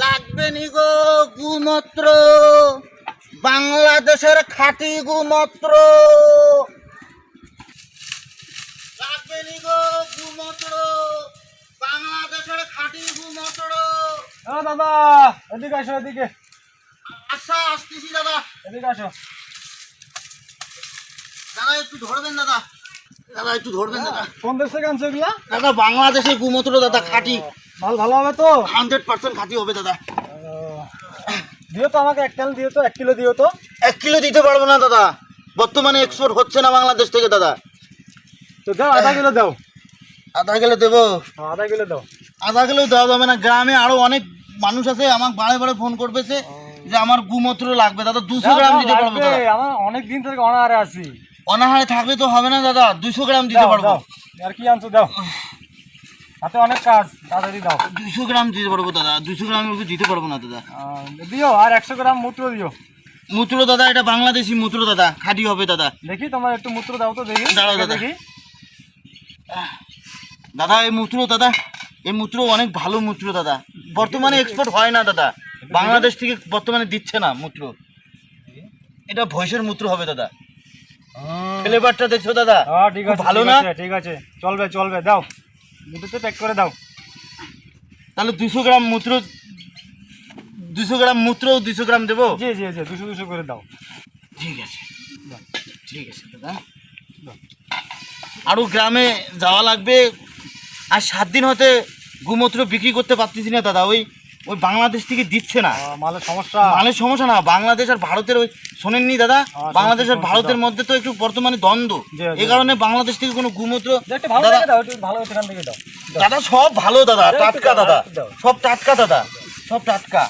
লাগবে নি গো গুমূত্র। বাংলাদেশের খাঁটি গুমূত্র। লাগবে নি গো গুমূত্র। বাংলাদেশের খাঁটি গুমূত্র। হ্যাঁ দাদা এদিকে আসো এদিকে। আচ্ছা আসতেছি দাদা। এদিকে আসো। দাদা একটু ধরবেন দাদা। দাদা একটু ধরবেন দাদা। কোন দেশ এগুলা? দাদা বাংলাদেশের গুমূত্র দাদা খাঁটি। মাল ভালো হবে তো? হান্ড্রেড পার্সেন্ট খাঁটি হবে দাদা। দিও তো আমাকে এক ক্যান দিও তো এক কিলো দিও তো। এক কিলো দিতে পারব না দাদা। বর্তমানে এক্সপোর্ট হচ্ছে না বাংলাদেশ থেকে দাদা। তো দাও আধা কিলো দাও। আধা কিলো দেবো। হ্যাঁ, আধা কিলো দাও। আধা কিলো দেওয়া যাবে না। গ্রামে আরও অনেক মানুষ আছে আমাকে বারে বারে ফোন করবেছে যে আমার গুমূত্র লাগবে। দাদা দুশো গ্রাম দিতে পারব আমার অনেক দিন থেকে অনাহারে আছি। অনাহারে থাকলে তো হবে না দাদা। দুশো গ্রাম দিতে পারব। আর কি আনছো দাও। হাতে অনেক কাজ তাড়াতাড়ি দাও। দুশো গ্রাম দিতে পারব দাদা দুশো গ্রাম ওকে দিতে পারব না দাদা। দিও আর একশো গ্রাম মূত্র দিও। মূত্র দাদা এটা বাংলাদেশি মূত্র দাদা খাঁটি হবে দাদা। দেখি তোমার একটু মূত্র দাও তো দেখি। দাঁড়াও, দাদা। দেখি। দাদা এই মূত্র দাদা এই মূত্র অনেক ভালো মূত্র দাদা। বর্তমানে এক্সপোর্ট হয় না দাদা। বাংলাদেশ থেকে বর্তমানে দিচ্ছে না মূত্র। এটা ভয়েসের মূত্র হবে দাদা। ফ্লেভারটা দেখছ দাদা? হ্যাঁ ঠিক আছে ভালো না? ঠিক আছে। চলবে চলবে দাও। দুটোতে প্যাক করে দাও। তাহলে দুশো গ্রাম মূত্র দুশো গ্রাম মূত্র দুশো গ্রাম দেবো? জি জি জি দুশো দুশো করে দাও। ঠিক আছে। ঠিক আছে দাদা। আরও গ্রামে যাওয়া লাগবে। আর সাত দিন হতে গুমূত্র বিক্রি করতে পারতেছি না দাদা। ওই ওই বাংলাদেশ থেকে দিচ্ছে না। মালের সমস্যা। মালের সমস্যা না বাংলাদেশ আর ভারতের ওই শোনেননি দাদা? হ্যাঁ, বাংলাদেশ আর ভারতের মধ্যে তো একটু বর্তমানে দ্বন্দ্ব। এই কারণে বাংলাদেশ থেকে কোনো গুমূত্র দাদা সব ভালো দাদা টাটকা দাদা। সব টাটকা দাদা সব টাটকা।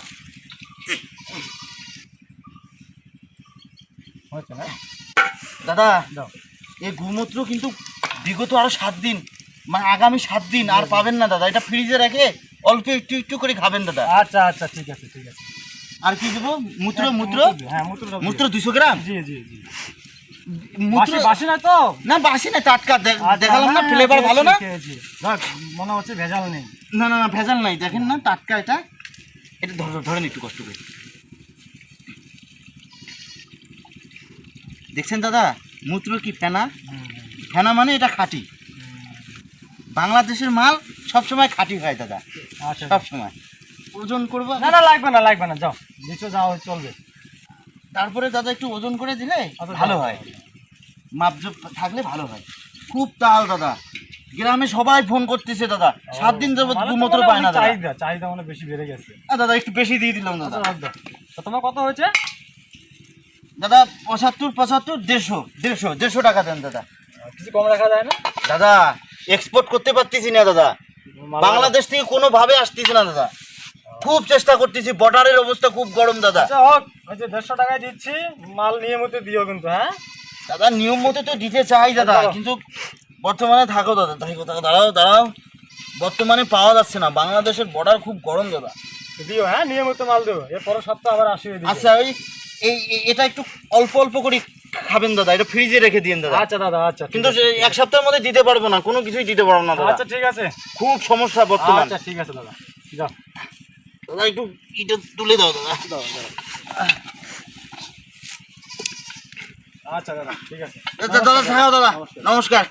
দাদা এই গুমূত্র কিন্তু বিগত আরও সাত দিন মানে আগামী সাত দিন আর পাবেন না দাদা। এটা ফ্রিজে রেখে অল্প একটু একটু করে খাবেন দাদা। আচ্ছা আচ্ছা ঠিক আছে ঠিক আছে। আর কি দেবো? মূত্র মূত্র? হ্যাঁ মূত্র মূত্র দুশো গ্রাম? জি জি জি। মূত্র বাসি বাসি না তো? না বাসি না টাটকা। আচ্ছা, দেখালাম না হ্যাঁ, ফ্লেভার ভালো না? মনে হচ্ছে ভেজাল নেই। না না না ভেজাল নাই দেখেন না টাটকা এটা। এটা ধরে ধরেন একটু কষ্ট করে। দেখছেন দাদা মূত্র কি ফেনা? ফেনা মানে এটা খাঁটি। বাংলাদেশের মাল সবসময় খাঁটি হয় দাদা। আচ্ছা সবসময় ওজন করব না না লাগবে না লাগবে না যাও। নিচে যাও চলবে। তারপরে দাদা একটু ওজন করে দিলে আচ্ছা, ভালো হয়। মাপজোপ থাকলে ভালো হয়। খুব তাল দাদা। গ্রামে সবাই ফোন করতেছে দাদা। সাত দিন যাবত গুমত্র পায় না চাহিদা চাহিদা মানে বেশি বেড়ে গেছে। আ, দাদা একটু বেশি দিয়ে দিলাম দাদা। আচ্ছা, রাখ তোমার কত হয়েছে? দাদা পঁচাত্তর পঁচাত্তর দেড়শো দেড়শো দেড়শো টাকা দেন দাদা। কিছু কম রাখা যায় না? দাদা এক্সপোর্ট করতে পারতেছি না দাদা। বাংলাদেশ থেকে কোনোভাবে আসতেছে না দাদা। খুব চেষ্টা করতেছি বর্ডারের অবস্থা খুব গরম দাদা। আচ্ছা হোক ওই যে দেড়শো টাকায় দিচ্ছি মাল নিয়ম নিয়মিত দিও কিন্তু হ্যাঁ? দাদা নিয়ম মতো তো দিতে চাই দাদা কিন্তু বর্তমানে থাকো দাদা থাকো থাকো দাঁড়াও দাঁড়াও। বর্তমানে পাওয়া যাচ্ছে না বাংলাদেশের বর্ডার খুব গরম দাদা। দিও হ্যাঁ নিয়মিত মাল দিও এর পরের সপ্তাহ আবার দিও আচ্ছা ওই এই- এটা একটু অল্প অল্প করে খাবেন দাদা এটা ফ্রিজে রেখে দিন দাদা। আচ্ছা দাদা আচ্ছা কিন্তু এক সপ্তাহের মধ্যে দিতে পারব না কোনো কিছুই দিতে পারব না দাদা। আচ্ছা ঠিক আছে। খুব সমস্যা বর্তমান। আচ্ছা ঠিক আছে দাদা। যাও। দাদা একটু এটা তুলে দাও দাদা। দাও দাও। আচ্ছা দাদা ঠিক আছে। দাদা দাদা। দাদা নমস্কার।